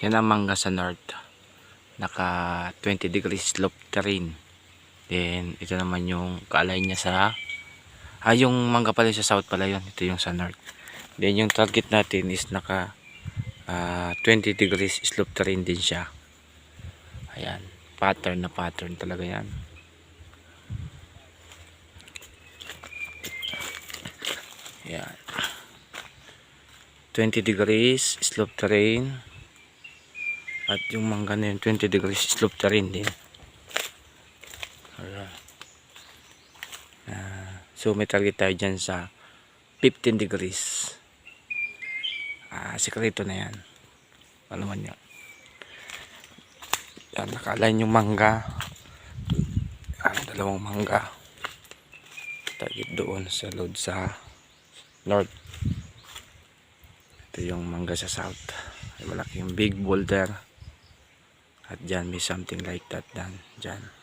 Yan ang mangga sa north. Naka 20 degrees slope terrain. Then, ito naman yung kaalay niya sa... Ah, yung mangga pala sa south pala yun. Ito yung sa north. Then, yung target natin is naka ah, 20 degrees slope terrain din siya. Ayan. Pattern na pattern talaga yan. Ayan. 20 degrees slope terrain. At yung mangga na yun, 20 degrees slope terrain din. Ayan. Ah, so may target tayo dyan sa 15 degrees. Ah, sekreto na yan. Ano man yan. Yan, nakaline yung mangga. Yan, dalawang mangga. Target doon sa load sa north. Ito yung mangga sa south. May malaking big boulder. At dyan may something like that dan. Dyan.